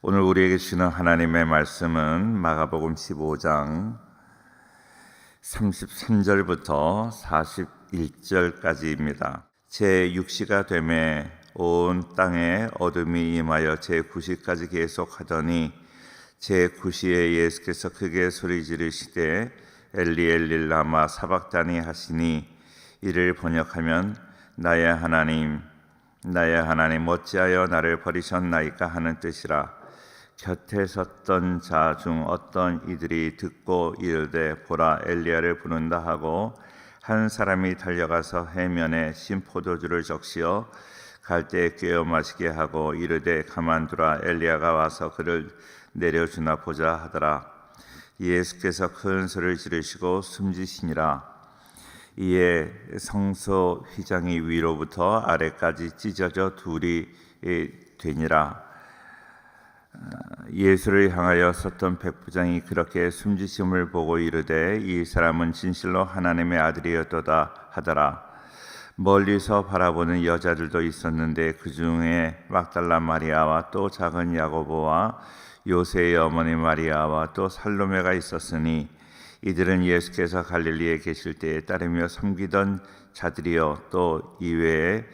오늘 우리에게 주는 하나님의 말씀은 마가복음 15장 33절부터 41절까지입니다. 제 6시가 되매 온 땅에 어둠이 임하여 제 9시까지 계속하더니 제 9시에 예수께서 크게 소리 지르시되 엘리 엘리 라마 사박다니 하시니 이를 번역하면 나의 하나님 나의 하나님 어찌하여 나를 버리셨나이까 하는 뜻이라 곁에 섰던 자 중 어떤 이들이 듣고 이르되 보라 엘리야를 부른다 하고 한 사람이 달려가서 해면에 신 포도주를 적시어 갈대에 꿰어 마시게 하고 이르되 가만두라 엘리야가 와서 그를 내려주나 보자 하더라. 예수께서 큰 소리를 지르시고 숨지시니라. 이에 성소 휘장이 위로부터 아래까지 찢어져 둘이 되니라 예수를 향하여 섰던 백부장이 그렇게 숨지심을 보고 이르되 이 사람은 진실로 하나님의 아들이었도다 하더라. 멀리서 바라보는 여자들도 있었는데 그 중에 막달라 마리아와 또 작은 야고보와 요새의 어머니 마리아와 또 살로메가 있었으니 이들은 예수께서 갈릴리에 계실 때에 따르며 섬기던 자들이요 또 이외에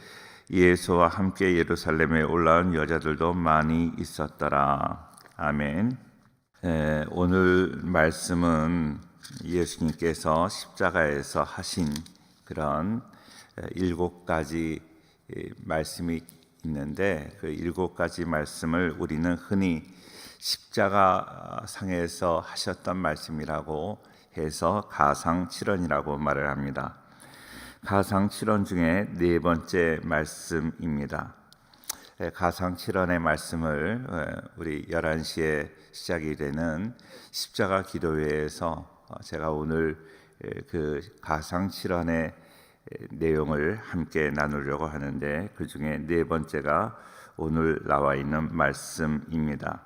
예수와 함께 예루살렘에 올라온 여자들도 많이 있었더라. 아멘. 에, 오늘 말씀은 예수님께서 십자가에서 하신 그런 일곱 가지 말씀이 있는데 그 일곱 가지 말씀을 우리는 흔히 십자가 상에서 하셨던 말씀이라고 해서 가상 칠언이라고 말을 합니다. 가상 칠언 중에 네 번째 말씀입니다. 가상 칠언의 말씀을 우리 11시에 시작이 되는 십자가 기도회에서 제가 오늘 그 가상 칠언의 내용을 함께 나누려고 하는데 그 중에 네 번째가 오늘 나와 있는 말씀입니다.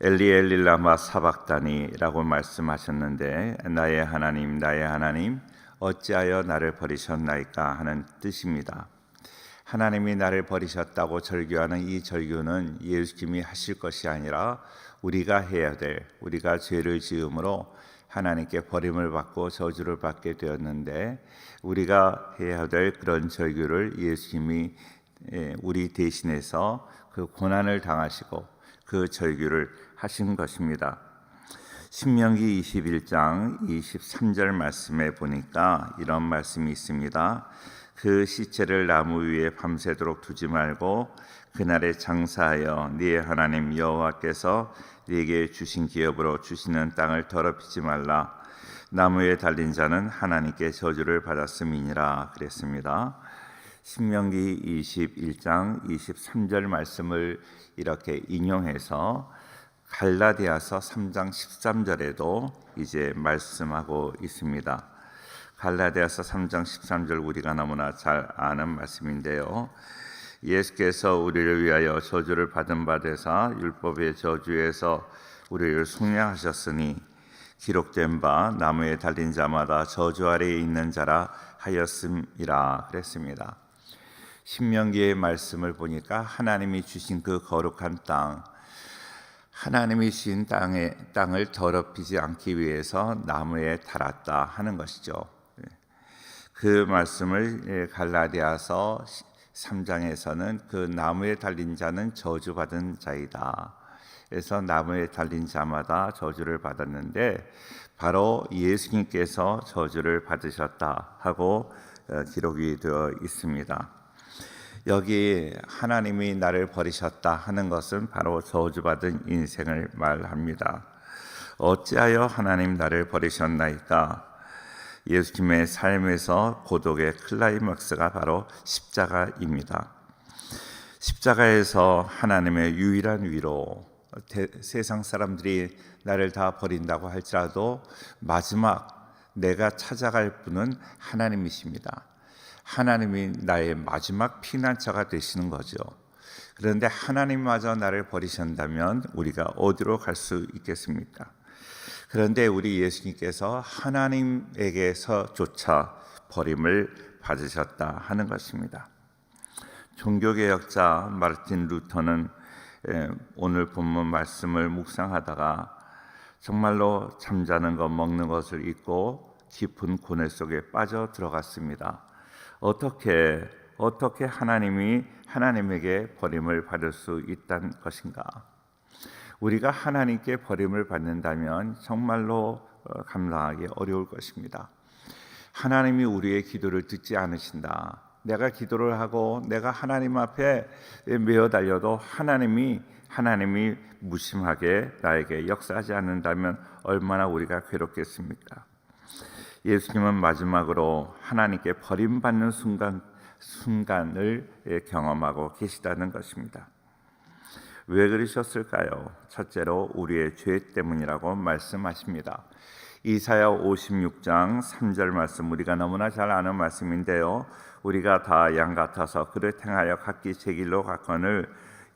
엘리 엘리 라마 사박다니라고 말씀하셨는데 나의 하나님 나의 하나님 어찌하여 나를 버리셨나이까 하는 뜻입니다. 하나님이 나를 버리셨다고 절규하는 이 절규는 예수님이 하실 것이 아니라 우리가 해야 될 우리가 죄를 지음으로 하나님께 버림을 받고 저주를 받게 되었는데 우리가 해야 될 그런 절규를 예수님이 우리 대신해서 그 고난을 당하시고 그 절규를 하신 것입니다. 신명기 21장 23절 말씀에 보니까 이런 말씀이 있습니다. 그 시체를 나무 위에 밤새도록 두지 말고 그날에 장사하여 네 하나님 여호와께서 네게 주신 기업으로 주시는 땅을 더럽히지 말라. 나무에 달린 자는 하나님께 저주를 받았음이니라 그랬습니다. 신명기 21장 23절 말씀을 이렇게 인용해서 갈라디아서 3장 13절에도 이제 말씀하고 있습니다. 갈라디아서 3장 13절 우리가 너무나 잘 아는 말씀인데요. 예수께서 우리를 위하여 저주를 받은 바 되사 율법의 저주에서 우리를 속량하셨으니 기록된 바 나무에 달린 자마다 저주 아래에 있는 자라 하였음이라 그랬습니다. 신명기의 말씀을 보니까 하나님이 주신 그 거룩한 땅 하나님이 주신 땅에 땅을 더럽히지 않기 위해서 나무에 달았다 하는 것이죠. 그 말씀을 예, 갈라디아서 3장에서는 그 나무에 달린 자는 저주받은 자이다. 그래서 나무에 달린 자마다 저주를 받았는데 바로 예수님께서 저주를 받으셨다 하고 어, 기록이 되어 있습니다. 여기 하나님이 나를 버리셨다 하는 것은 바로 저주받은 인생을 말합니다. 어찌하여 하나님 나를 버리셨나이까? 예수님의 삶에서 고독의 클라이막스가 바로 십자가입니다. 십자가에서 하나님의 유일한 위로 세상 사람들이 나를 다 버린다고 할지라도 마지막 내가 찾아갈 분은 하나님이십니다. 하나님이 나의 마지막 피난처가 되시는 거죠. 그런데 하나님마저 나를 버리신다면 우리가 어디로 갈 수 있겠습니까? 그런데 우리 예수님께서 하나님에게서조차 버림을 받으셨다 하는 것입니다. 종교개혁자 마르틴 루터는 에, 오늘 본문 말씀을 묵상하다가 정말로 잠자는 것 먹는 것을 잊고 깊은 고뇌 속에 빠져 들어갔습니다. 어떻게 어떻게 하나님이 하나님에게 버림을 받을 수 있다는 것인가? 우리가 하나님께 버림을 받는다면 정말로 어, 감당하기 어려울 것입니다. 하나님이 우리의 기도를 듣지 않으신다. 내가 기도를 하고 내가 하나님 앞에 메어 달려도 하나님이 하나님이 무심하게 나에게 역사하지 않는다면 얼마나 우리가 괴롭겠습니까? 예수님은 마지막으로 하나님께 버림받는 순간 순간을 경험하고 계시다는 것입니다. 왜 그러셨을까요? 첫째로 우리의 죄 때문이라고 말씀하십니다. 이사야 56장 3절 말씀 우리가 너무나 잘 아는 말씀인데요. 우리가 다 양 같아서 그를 행하여 각기 제 길로 갔거늘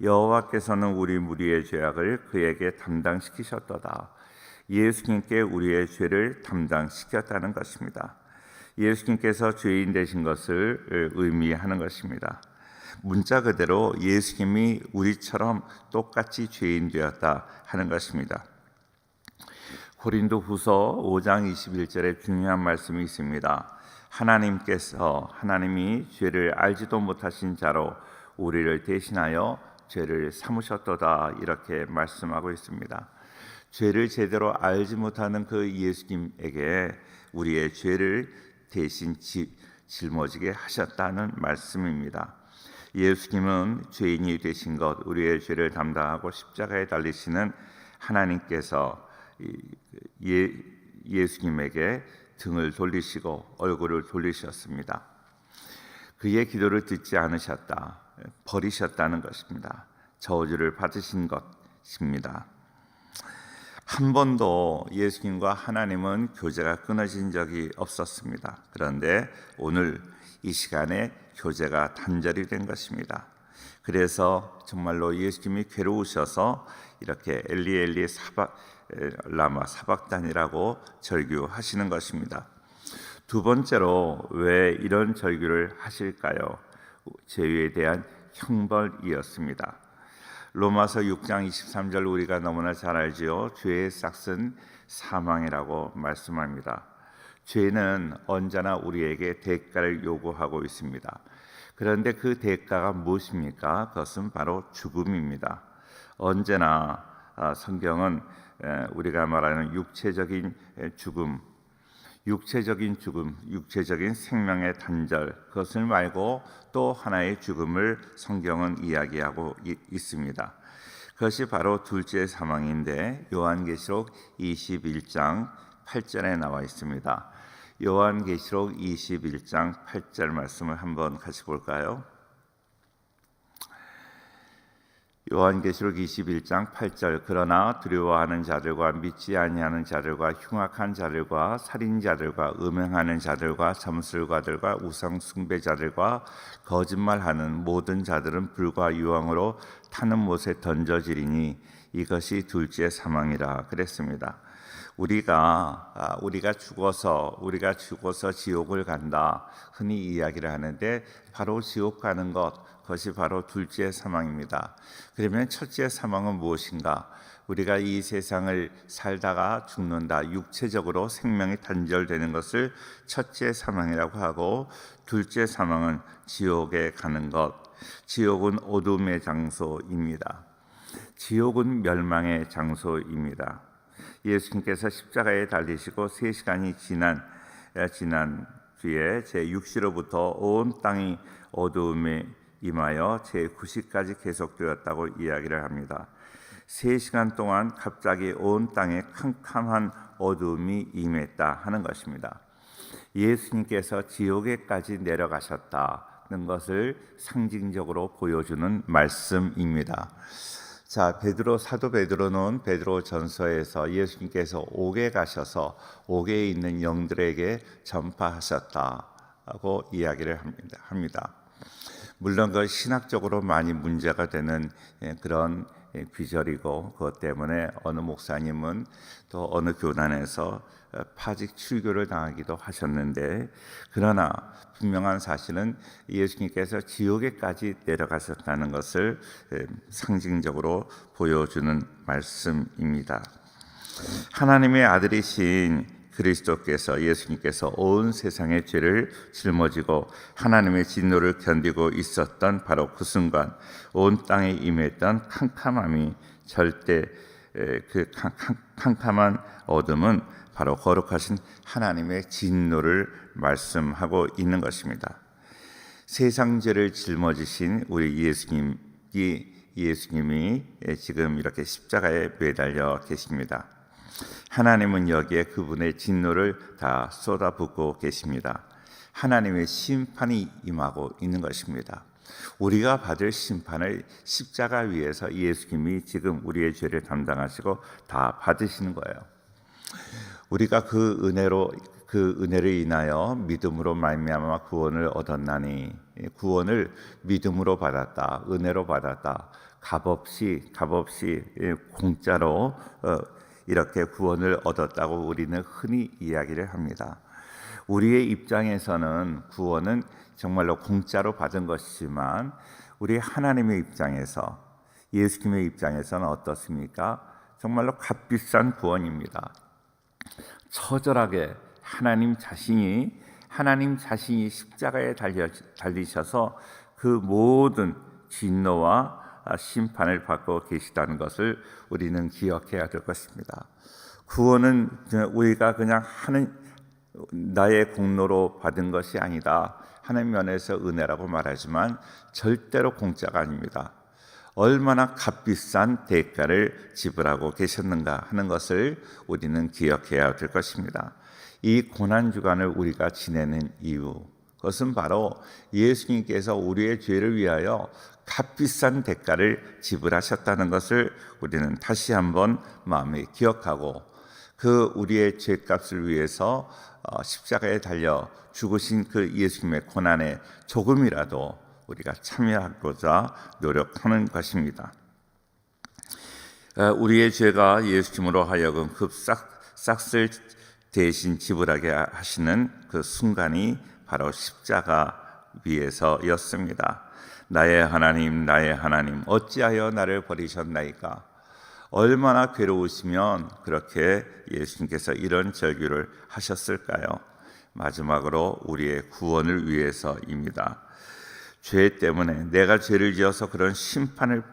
여호와께서는 우리 무리의 죄악을 그에게 담당시키셨도다. 예수님께 우리의 죄를 담당시켰다는 것입니다. 예수님께서 죄인 되신 것을 의미하는 것입니다. 문자 그대로 예수님이 우리처럼 똑같이 죄인 되었다 하는 것입니다. 고린도 후서 5장 21절에 중요한 말씀이 있습니다. 하나님께서 하나님이 죄를 알지도 못하신 자로 우리를 대신하여 죄를 삼으셨도다 이렇게 말씀하고 있습니다. 죄를 제대로 알지 못하는 그 예수님에게 우리의 죄를 대신 지, 짊어지게 하셨다는 말씀입니다. 예수님은 죄인이 되신 것, 우리의 죄를 담당하고 십자가에 달리시는 하나님께서 예, 예수님에게 등을 돌리시고 얼굴을 돌리셨습니다. 그의 기도를 듣지 않으셨다. 버리셨다는 것입니다. 저주를 받으신 것입니다. 한 번도 예수님과 하나님은 교제가 끊어진 적이 없었습니다. 그런데 오늘 이 시간에 교제가 단절이 된 것입니다. 그래서 정말로 예수님이 괴로우셔서 이렇게 엘리 엘리 사박 라마 사박단이라고 절규하시는 것입니다. 두 번째로 왜 이런 절규를 하실까요? 죄에 대한 형벌이었습니다. 로마서 6장 23절 우리가 너무나 잘 알지요. 죄의 싹은 사망이라고 말씀합니다. 죄는 언제나 우리에게 대가를 요구하고 있습니다. 그런데 그 대가가 무엇입니까? 그것은 바로 죽음입니다. 언제나 아, 성경은 우리가 말하는 육체적인 죽음, 육체적인 죽음, 육체적인 생명의 단절 그것을 말고 또 하나의 죽음을 성경은 이야기하고 있습니다. 그것이 바로 둘째 사망인데 요한계시록 21장 8절에 나와 있습니다. 요한계시록 21장 8절 말씀을 한번 같이 볼까요? 요한계시록 21장 8절 그러나 두려워하는 자들과 믿지 아니하는 자들과 흉악한 자들과 살인자들과 음행하는 자들과 점술가들과 우상 숭배자들과 거짓말하는 모든 자들은 불과 유황으로 타는 못에 던져지리니 이것이 둘째 사망이라 그랬습니다. 우리가 아, 우리가 죽어서 우리가 죽어서 지옥을 간다 흔히 이야기를 하는데 바로 지옥 가는 것 그것이 바로 둘째 사망입니다. 그러면 첫째 사망은 무엇인가? 우리가 이 세상을 살다가 죽는다. 육체적으로 생명이 단절되는 것을 첫째 사망이라고 하고 둘째 사망은 지옥에 가는 것. 지옥은 어둠의 장소입니다. 지옥은 멸망의 장소입니다. 예수님께서 십자가에 달리시고 세 시간이 지난 지난 뒤에 제 6시로부터 온 땅이 어두움에 임하여 제 9시까지 계속되었다고 이야기를 합니다. 세 시간 동안 갑자기 온 땅에 캄캄한 어둠이 임했다 하는 것입니다. 예수님께서 지옥에까지 내려가셨다는 것을 상징적으로 보여주는 말씀입니다. 자, 베드로 사도 베드로는 베드로 전서에서 예수님께서 옥에 가셔서 옥에 있는 영들에게 전파하셨다고 이야기를 합니다. 물론 그 신학적으로 많이 문제가 되는 예, 그런 예, 귀절이고 그것 때문에 어느 목사님은 또 어느 교단에서 어, 파직 출교를 당하기도 하셨는데 그러나 분명한 사실은 예수님께서 지옥에까지 내려가셨다는 것을 예, 상징적으로 보여주는 말씀입니다. 하나님의 아들이신 그리스도께서 예수님께서 온 세상의 죄를 짊어지고 하나님의 진노를 견디고 있었던 바로 그 순간 온 땅에 임했던 캄캄함이 절대 에, 그 캄캄한 어둠은 바로 거룩하신 하나님의 진노를 말씀하고 있는 것입니다. 세상 죄를 짊어지신 우리 예수님이 예수님이 지금 이렇게 십자가에 매달려 계십니다. 하나님은 여기에 그분의 진노를 다 쏟아붓고 계십니다. 하나님의 심판이 임하고 있는 것입니다. 우리가 받을 심판을 십자가 위에서 예수님이 지금 우리의 죄를 담당하시고 다 받으시는 거예요. 우리가 그 은혜로 그 은혜를 인하여 믿음으로 말미암아 구원을 얻었나니 구원을 믿음으로 받았다 은혜로 받았다 값없이 값없이 예, 공짜로 어, 이렇게 구원을 얻었다고 우리는 흔히 이야기를 합니다. 우리의 입장에서는 구원은 정말로 공짜로 받은 것이지만 우리 하나님의 입장에서 예수님의 입장에서는 어떻습니까? 정말로 값비싼 구원입니다. 처절하게 하나님 자신이 하나님 자신이 십자가에 달리셔서 그 모든 진노와 심판을 받고 계시다는 것을 우리는 기억해야 될 것입니다. 구원은 우리가 그냥 하는 나의 공로로 받은 것이 아니다. 하나님 면에서 은혜라고 말하지만 절대로 공짜가 아닙니다. 얼마나 값비싼 대가를 지불하고 계셨는가 하는 것을 우리는 기억해야 될 것입니다. 이 고난 주간을 우리가 지내는 이유 그것은 바로 예수님께서 우리의 죄를 위하여 값비싼 대가를 지불하셨다는 것을 우리는 다시 한번 마음에 기억하고 그 우리의 죄값을 위해서 어, 십자가에 달려 죽으신 그 예수님의 고난에 조금이라도 우리가 참여하고자 노력하는 것입니다. 어, 우리의 죄가 예수님으로 하여금 급싹 싹을 대신 지불하게 하시는 그 순간이 바로 십자가 위에서였습니다. 나의 하나님, 나의 하나님, 어찌하여 나를 버리셨나이까? 얼마나 괴로우시면 그렇게 예수님께서 이런 절규를 하셨을까요? 마지막으로 우리의 구원을 위해서입니다. 죄 때문에 내가 죄를 지어서 그런 심판을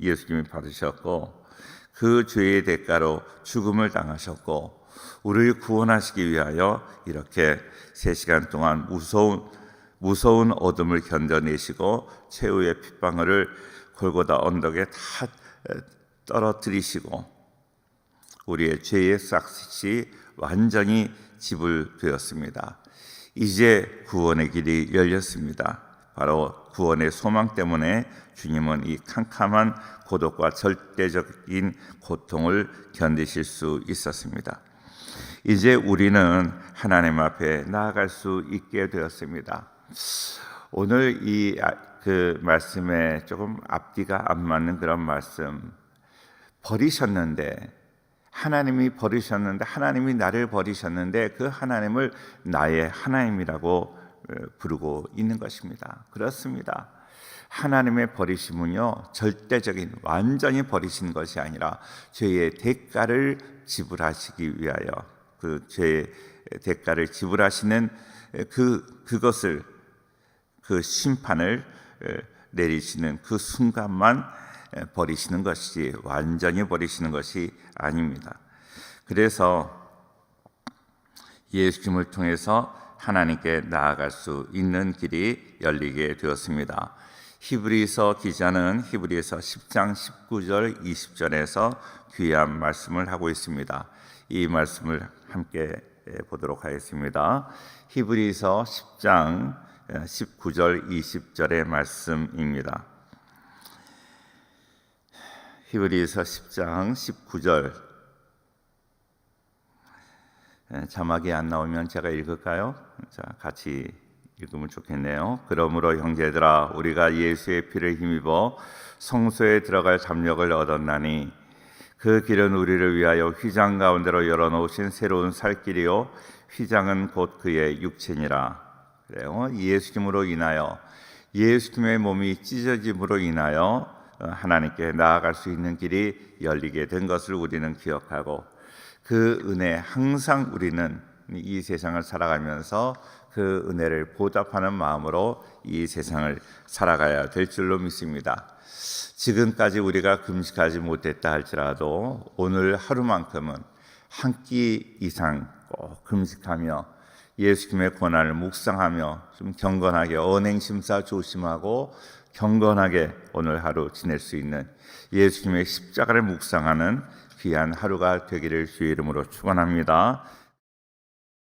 예수님이 받으셨고 그 죄의 대가로 죽음을 당하셨고 우리를 구원하시기 위하여 이렇게 세 시간 동안 무서운 무서운 어둠을 견뎌내시고 최후의 핏방울을 골고다 언덕에 다 떨어뜨리시고 우리의 죄의 싹이 완전히 지불되었습니다. 이제 구원의 길이 열렸습니다. 바로 구원의 소망 때문에 주님은 이 캄캄한 고독과 절대적인 고통을 견디실 수 있었습니다. 이제 우리는 하나님 앞에 나아갈 수 있게 되었습니다. 오늘 이 그 말씀에 조금 앞뒤가 안 맞는 그런 말씀 버리셨는데 하나님이 버리셨는데 하나님이 나를 버리셨는데 그 하나님을 나의 하나님이라고 부르고 있는 것입니다. 그렇습니다. 하나님의 버리심은요 절대적인 완전히 버리신 것이 아니라 죄의 대가를 지불하시기 위하여 그 죄의 대가를 지불하시는 그 그것을 그 심판을 내리시는 그 순간만 버리시는 것이지 완전히 버리시는 것이 아닙니다. 그래서 예수님을 통해서 하나님께 나아갈 수 있는 길이 열리게 되었습니다. 히브리서 기자는 히브리서 10장 19절 20절에서 귀한 말씀을 하고 있습니다. 이 말씀을 함께 보도록 하겠습니다. 히브리서 10장 19절 20절의 말씀입니다. 히브리서 10장 19절 자막이 안 나오면 제가 읽을까요? 자, 같이 읽으면 좋겠네요. 그러므로 형제들아 우리가 예수의 피를 힘입어 성소에 들어갈 잠력을 얻었나니 그 길은 우리를 위하여 휘장 가운데로 열어놓으신 새로운 살 길이요 휘장은 곧 그의 육체니라. 그래요. 예수님으로 인하여 예수님의 몸이 찢어짐으로 인하여 어, 하나님께 나아갈 수 있는 길이 열리게 된 것을 우리는 기억하고 그 은혜 항상 우리는 이 세상을 살아가면서 그 은혜를 보답하는 마음으로 이 세상을 살아가야 될 줄로 믿습니다. 지금까지 우리가 금식하지 못했다 할지라도 오늘 하루만큼은 한 끼 이상 꼭 금식하며 예수님의 권한을 묵상하며 좀 경건하게 언행심사 조심하고 경건하게 오늘 하루 지낼 수 있는 예수님의 십자가를 묵상하는 귀한 하루가 되기를 주의 이름으로 축원합니다.